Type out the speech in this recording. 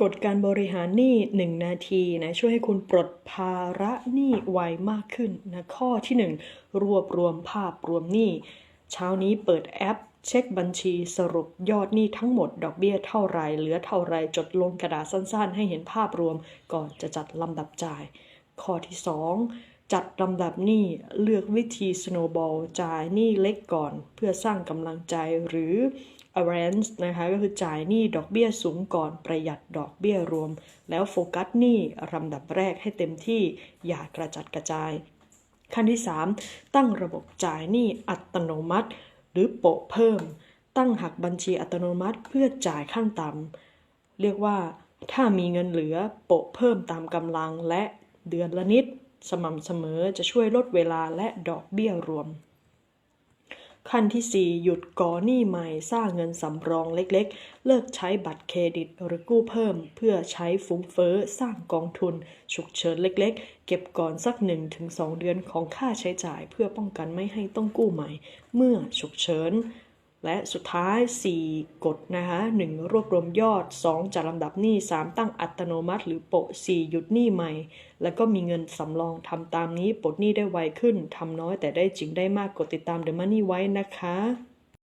กฎการบริหารหนี้ 1 นาทีนะช่วยให้คุณปลดภาระหนี้ไวมากขึ้นนะข้อที่ 1 รวบรวมภาพรวมหนี้เช้านี้เปิดแอป เช็คบัญชีสรุปยอดหนี้ทั้งหมด ดอกเบี้ยเท่าไรเหลือเท่าไรจดลงกระดาษสั้นๆ ให้เห็นภาพรวมก่อนจะจัดลำดับจ่าย ข้อที่ 2 จัดลำดับหนี้เลือกวิธี snowball จ่ายหนี้เล็กก่อนเพื่อสร้างกำลังใจหรือ arrange นะคะก็คือจ่ายหนี้ดอกเบี้ยสูงก่อนประหยัดดอกเบี้ยรวม แล้วโฟกัสหนี้ลำดับแรกให้เต็มที่อย่ากระจัดกระจาย ขั้นที่ 3 ตั้งระบบจ่ายหนี้อัตโนมัติ หรือโปะเพิ่ม ตั้งหักบัญชีอัตโนมัติเพื่อจ่ายขั้นต่ำเรียกว่าถ้ามีเงินเหลือโปะเพิ่มตามกำลังและเดือนละนิด สม่ำเสมอจะช่วยลดเวลาและดอกเบี้ยรวม ขั้นที่ 4 หยุดก่อหนี้ใหม่สร้างเงินสำรองเล็กๆ เลิกใช้บัตรเครดิตหรือกู้เพิ่ม เพื่อใช้ฟุ้งเฟ้อสร้างกองทุน ฉุกเฉินเล็กๆ เก็บก่อนสัก 1-2 เดือนของค่าใช้จ่ายเพื่อป้องกันไม่ให้ต้องกู้ใหม่ เมื่อฉุกเฉิน และสุดท้าย 4กฎนะคะ 1. รวบรวมยอด 2. จัดลำดับหนี้ 3. ตั้งอัตโนมัติ หรือโปะ 4. หยุดหนี้ใหม่ แล้วก็มีเงินสำรองทำตามนี้ปลดหนี้ได้ไวขึ้นทำน้อยแต่ได้จริงได้มากกดติดตาม The Money ไว้นะคะ